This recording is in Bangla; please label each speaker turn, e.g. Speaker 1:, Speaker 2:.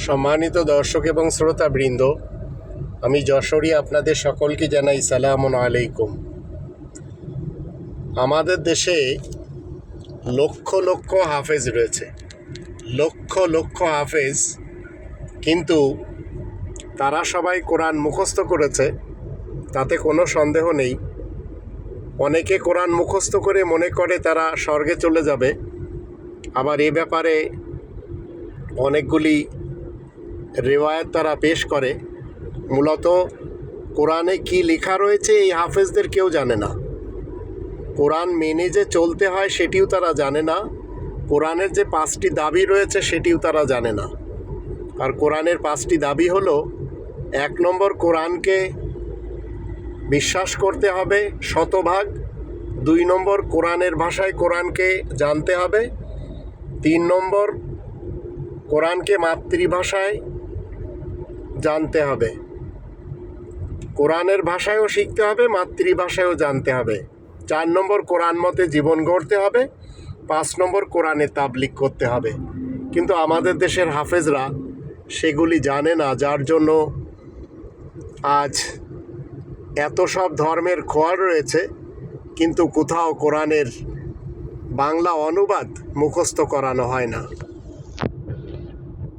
Speaker 1: সম্মানিত দর্শক এবং শ্রোতাবৃন্দ, আমি যশোরী আপনাদের সকলকে জানাই সালাম আলাইকুম। আমাদের দেশে লক্ষ লক্ষ হাফেজ রয়েছে, লক্ষ লক্ষ হাফেজ, কিন্তু তারা সবাই কোরআন মুখস্থ করেছে, তাতে কোনো সন্দেহ নেই। অনেকে কোরআন মুখস্থ করে মনে করে তারা স্বর্গে চলে যাবে, আবার এ ব্যাপারে অনেকগুলি রেওয়ায়ত তারা পেশ করে। মূলত কোরআনে কি লেখা রয়েছে এই হাফেজদের কেউ জানে না। কোরআন মেনে যে চলতে হয় সেটিও তারা জানে না। কোরআনের যে পাঁচটি দাবি রয়েছে সেটিও তারা জানে না। আর কোরআনের পাঁচটি দাবি হলো, এক নম্বর কোরআনকে বিশ্বাস করতে হবে শতভাগ। দুই নম্বর কোরআনের ভাষায় কোরআনকে জানতে হবে। তিন নম্বর কোরআনকে মাতৃভাষায় জানতে হবে। কোরআনের ভাষায়ও শিখতে হবে, মাতৃভাষায়ও জানতে হবে। চার নম্বর কোরআন মতে জীবন গড়তে হবে, পাঁচ নম্বর কোরআনে তাবলিক করতে হবে। কিন্তু আমাদের দেশের হাফেজরা সেগুলি জানে না, যার জন্য আজ এত সব ধর্মের খোয়ার রয়েছে, কিন্তু কোথাও কোরআনের বাংলা অনুবাদ মুখস্থ করানো হয় না।